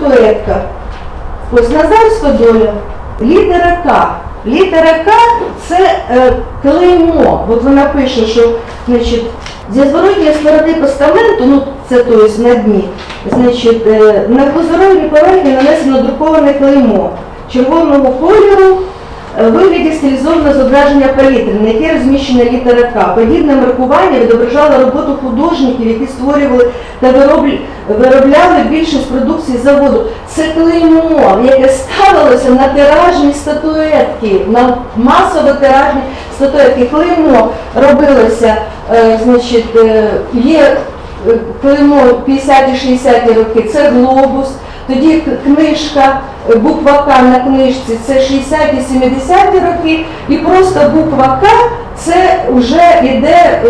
статуетка. Ось Назарська доля, літера К. Літера К це е, клеймо. От вона пише, що значить, зі зворотньої сторони постаменту, ну це то є на дні, значить, е, на позоровій поверхні нанесено друковане клеймо червоного кольору вигляді стилізованого зображення палітри, на якій розміщена літера К. Подібне маркування відображало роботу художників, які створювали та виробляли більшість продукції заводу. Це клеймо, яке ставилося на тиражні статуетки, на масово тиражні статуетки. Клеймо робилося, е, значить, е, є е, клеймо 50-60 роки, це глобус. Тоді книжка, е, буква К на книжці це 60-70 роки, і просто буква К це вже йде е,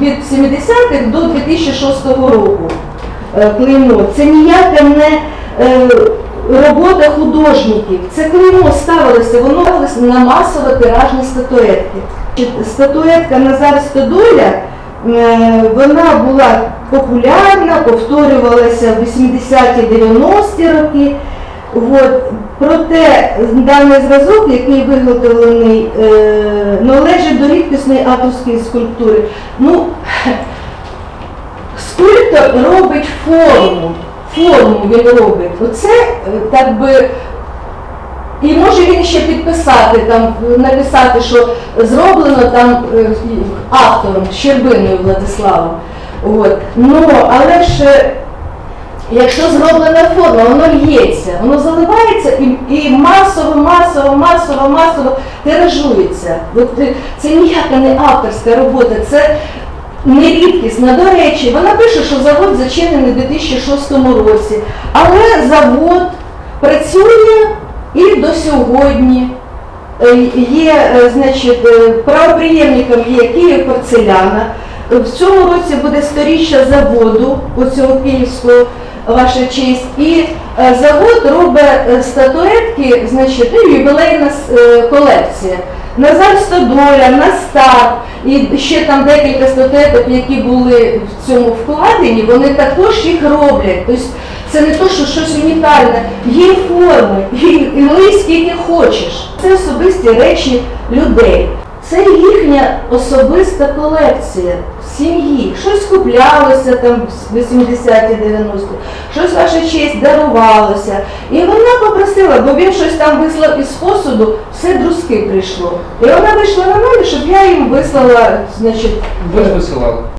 від 70-х до 2006 року. Е, Клеймо. Це ніяка не е, робота художників. Це клеймо ставилося, воно на масово тиражні статуетки. Статуетка Назар Стодоля, е, вона була популярна, повторювалася в 80-ті 90-ті роки. От. Проте даний зразок, який виготовлений, е, належить до рідкісної авторської скульптури. Ну, скульптор робить форму. Форму він робить. Оце е, так би. І може він ще підписати, там, написати, що зроблено там е, автором, Щербиною Владиславом. От. Ну, але ж е, якщо зроблена форма, воно л'ється, воно заливається і, і масово, масово, масово, масово тиражується. От, е, це ніяка не авторська робота, це не рідкісна. До речі, вона пише, що завод зачинений у 2006 році, але завод працює і до сьогодні. Е, Є, значить, правоприємником є Київ порцеляна. В цьому році буде сторіччя заводу, оцього київського, ваша честь, і е, завод робить е, статуетки, значить, ну, ювілейна е, колекція. Назар Стодоля, Настар і ще там декілька статуеток, які були в цьому вкладені, вони також їх роблять. Тобто це не то, що щось унікальне. Є форми, і, лий скільки хочеш. Це особисті речі людей. Це їхня особиста колекція сім'ї. Щось куплялося там в 80-ті, 90-ті, щось ваша честь дарувалося. І вона попросила, бо він щось там вислав із посуду, все друзки прийшло. І вона вийшла на мене, щоб я їм вислала, значить, Ви ж висилали.